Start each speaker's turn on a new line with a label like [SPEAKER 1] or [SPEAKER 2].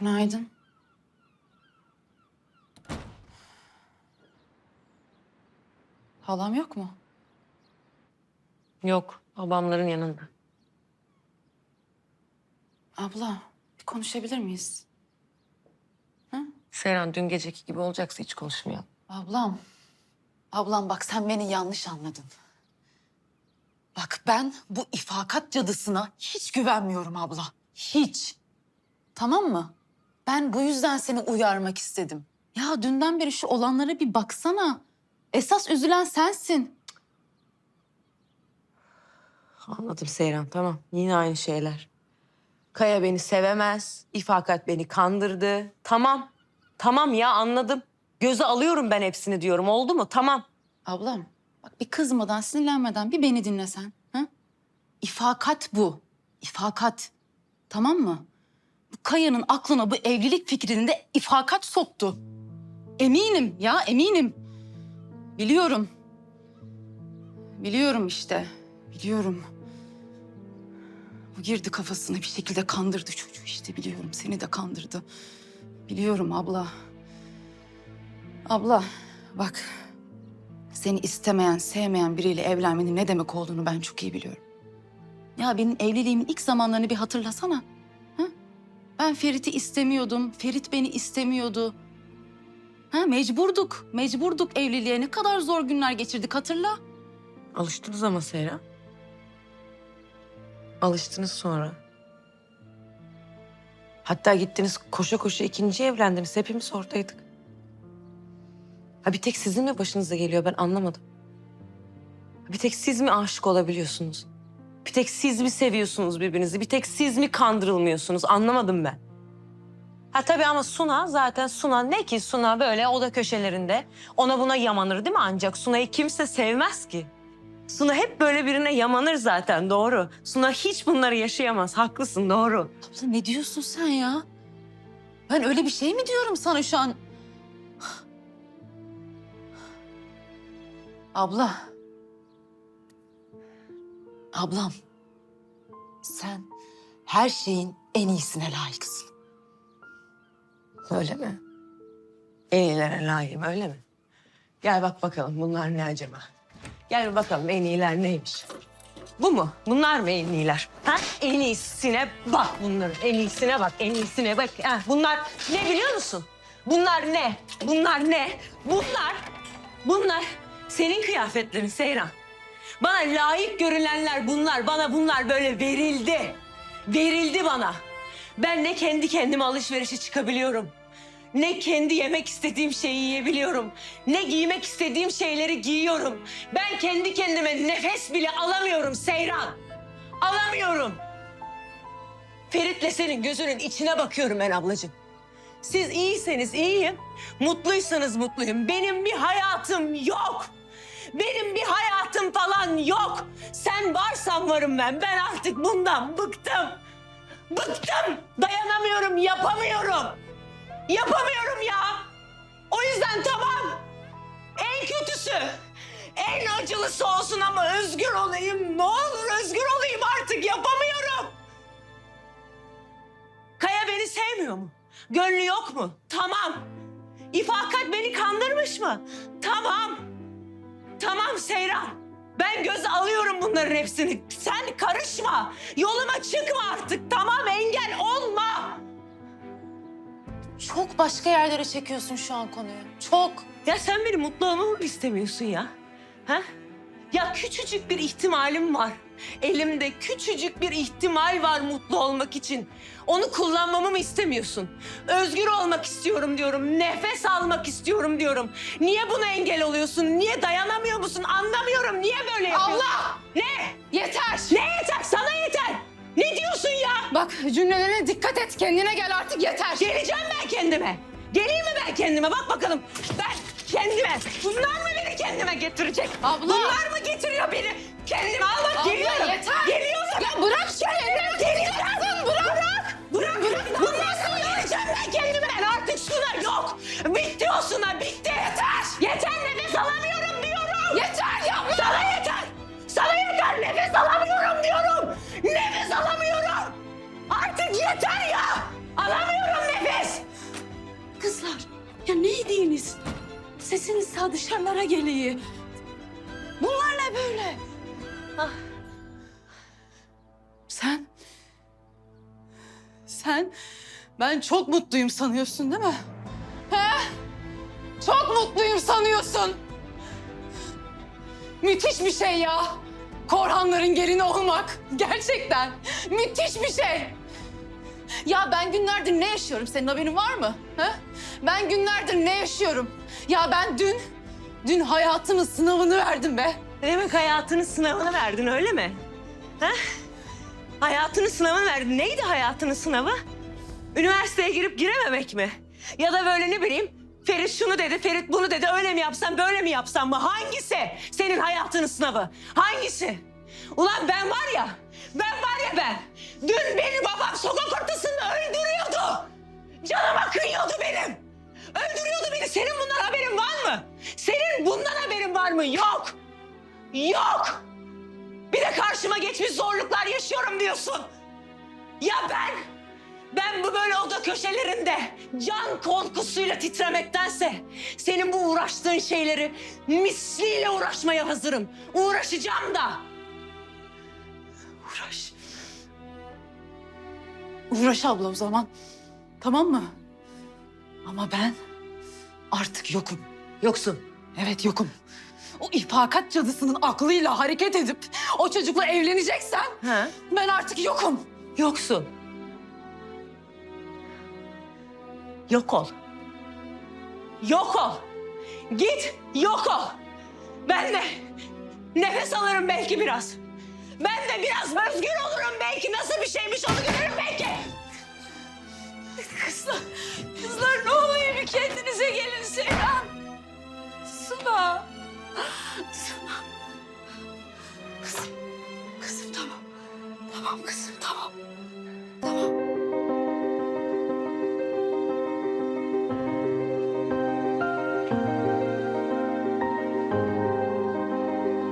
[SPEAKER 1] Günaydın. Halam yok mu?
[SPEAKER 2] Yok, babamların yanında.
[SPEAKER 1] Abla, bir konuşabilir miyiz?
[SPEAKER 2] Seyran dün geceki gibi olacaksa hiç konuşmayalım.
[SPEAKER 1] Ablam. Ablam bak sen beni yanlış anladın. Bak ben bu ifakat cadısına hiç güvenmiyorum abla. Hiç. Tamam mı? Ben bu yüzden seni uyarmak istedim. Ya dünden beri şu olanlara bir baksana. Esas üzülen sensin.
[SPEAKER 2] Anladım Seyran, tamam. Yine aynı şeyler. Kaya beni sevemez, ifakat beni kandırdı. Tamam, tamam ya anladım. Göze alıyorum ben hepsini diyorum, oldu mu? Tamam.
[SPEAKER 1] Ablam bak bir kızmadan sinirlenmeden bir beni dinlesen. Ha? İfakat bu. İfakat. Tamam mı? Kaya'nın aklına bu evlilik fikrini de ifakat soktu. Eminim ya eminim. Biliyorum. Biliyorum işte. Biliyorum. Bu girdi kafasına bir şekilde kandırdı çocuğu işte biliyorum. Seni de kandırdı. Biliyorum abla. Abla bak seni istemeyen, sevmeyen biriyle evlenmenin ne demek olduğunu ben çok iyi biliyorum. Ya benim evliliğimin ilk zamanlarını bir hatırlasana. Ben Ferit'i istemiyordum, Ferit beni istemiyordu. Ha, mecburduk, mecburduk evliliğe. Ne kadar zor günler geçirdik hatırla.
[SPEAKER 2] Alıştınız ama Seyran. Alıştınız sonra. Hatta gittiniz koşa koşa ikinci evlendiniz. Hepimiz oradaydık. Ha bir tek sizin mi başınıza geliyor ben anlamadım. Bir tek siz mi aşık olabiliyorsunuz? Bir tek siz mi seviyorsunuz birbirinizi? Bir tek siz mi kandırılmıyorsunuz? Anlamadım ben. Ha tabii ama Suna zaten Suna ne ki Suna böyle oda köşelerinde ona buna yamanır değil mi? Ancak Suna'yı kimse sevmez ki. Suna hep böyle birine yamanır zaten doğru. Suna hiç bunları yaşayamaz. Haklısın doğru.
[SPEAKER 1] Abla ne diyorsun sen ya? Ben öyle bir şey mi diyorum sana şu an? Abla. Ablam. Sen her şeyin en iyisine layıksın.
[SPEAKER 2] Öyle mi? En iyilere layığım öyle mi? Gel bak bakalım bunlar ne acaba? Gel bakalım en iyiler neymiş? Bu mu? Bunlar mı en iyiler? Ha? En iyisine bak bunların. En iyisine bak, en iyisine bak. Ha, bunlar ne biliyor musun? Bunlar ne? Bunlar ne? Bunlar, bunlar senin kıyafetlerin Seyran. Bana layık görülenler bunlar. Bana bunlar böyle verildi. Verildi bana. Ben ne kendi kendime alışverişe çıkabiliyorum. Ne kendi yemek istediğim şeyi yiyebiliyorum. Ne giymek istediğim şeyleri giyiyorum. Ben kendi kendime nefes bile alamıyorum Seyran. Alamıyorum. Ferit'le senin gözünün içine bakıyorum ben ablacığım. Siz iyiyseniz iyiyim, mutluysanız mutluyum. Benim bir hayatım yok. Benim bir hayatım falan yok. Sen varsan varım ben. Ben artık bundan bıktım. Bıktım. Dayanamıyorum, yapamıyorum. Yapamıyorum ya. O yüzden tamam. En kötüsü, en acılısı olsun ama özgür olayım. Ne olur özgür olayım artık. Yapamıyorum. Kaya beni sevmiyor mu? Gönlü yok mu? Tamam. İfakat beni kandırmış mı? Tamam. Tamam Seyran. Ben göze alıyorum bunların hepsini. Sen karışma. Yoluma çıkma artık. Tamam engel olma.
[SPEAKER 1] Çok başka yerlere çekiyorsun şu an konuyu. Çok.
[SPEAKER 2] Ya sen benim mutlu olmamı mı istemiyorsun ya? Ha? Ya küçücük bir ihtimalim var. Elimde küçücük bir ihtimal var mutlu olmak için. Onu kullanmamı mı istemiyorsun? Özgür olmak istiyorum diyorum. Nefes almak istiyorum diyorum. Niye buna engel oluyorsun? Niye dayanamıyor musun? Anlamıyorum. Niye böyle yapıyorsun?
[SPEAKER 1] Allah!
[SPEAKER 2] Ne?
[SPEAKER 1] Yeter.
[SPEAKER 2] Ne yeter? Sana yeter. Ne diyorsun ya?
[SPEAKER 1] Bak cümlelerine dikkat et. Kendine gel artık yeter.
[SPEAKER 2] Geleceğim ben kendime. Geleyim mi ben kendime? Bak bakalım. Ben kendime. Bunlar mı kendime getirecek?
[SPEAKER 1] Abla.
[SPEAKER 2] Bunlar mı getiriyor beni kendime? Al bak
[SPEAKER 1] Abla,
[SPEAKER 2] geliyorum.
[SPEAKER 1] yeter.
[SPEAKER 2] Geliyorum.
[SPEAKER 1] Ya bırak
[SPEAKER 2] Kendime geliyorum. Bırak. Bırak. Bırak. Bunlar mı geleceğim ben kendime? Artık Suna yok. Bitti o Suna bitti. Yeter. Yeter nefes alamıyorum diyorum.
[SPEAKER 1] Yeter yapma.
[SPEAKER 2] Sana yeter. Sana yeter. Nefes alamıyorum diyorum. Nefes alamıyorum. Artık yeter ya. Alamıyorum nefes. diyiniz? Sesiniz ta dışarılara geliyor. Bunlar ne böyle?
[SPEAKER 1] Sen... Sen... Ben çok mutluyum sanıyorsun değil mi? He? Çok mutluyum sanıyorsun. Müthiş bir şey ya. Korhanların gelini olmak. Gerçekten. Müthiş bir şey. Ya ben günlerdir ne yaşıyorum? Senin haberin var mı? He? Ben günlerdir ne yaşıyorum? Ya ben dün... Dün hayatımın sınavını verdim be.
[SPEAKER 2] Demek hayatının sınavını verdin öyle mi? Ha? Hayatının sınavını verdin. Neydi hayatının sınavı? Üniversiteye girip girememek mi? Ya da böyle ne bileyim Ferit şunu dedi, Ferit bunu dedi. Öyle mi yapsam, böyle mi yapsam mı? Hangisi senin hayatının sınavı? Hangisi? Ulan ben var ya, ben var ya ben. Dün beni babam sokak geçmiş zorluklar yaşıyorum diyorsun. Ya ben, ben bu böyle oda köşelerinde can korkusuyla titremektense senin bu uğraştığın şeyleri misliyle uğraşmaya hazırım. Uğraşacağım da.
[SPEAKER 1] Uğraş. Uğraş abla o zaman. Tamam mı? Ama ben artık yokum.
[SPEAKER 2] Yoksun.
[SPEAKER 1] Evet yokum. O ifakat cadısının aklıyla hareket edip o çocukla evleneceksen
[SPEAKER 2] Ha?
[SPEAKER 1] ben artık yokum.
[SPEAKER 2] Yoksun. Yok ol. Yok ol. Git yok ol. Ben de nefes alırım belki biraz. Ben de biraz özgür olurum belki. Nasıl bir şeymiş onu görürüm belki. Kızlar, kızlar ne oluyor bir kendinize gelin Seyran. Suna. Suna.
[SPEAKER 1] Kızım, kızım tamam. Tamam kızım tamam.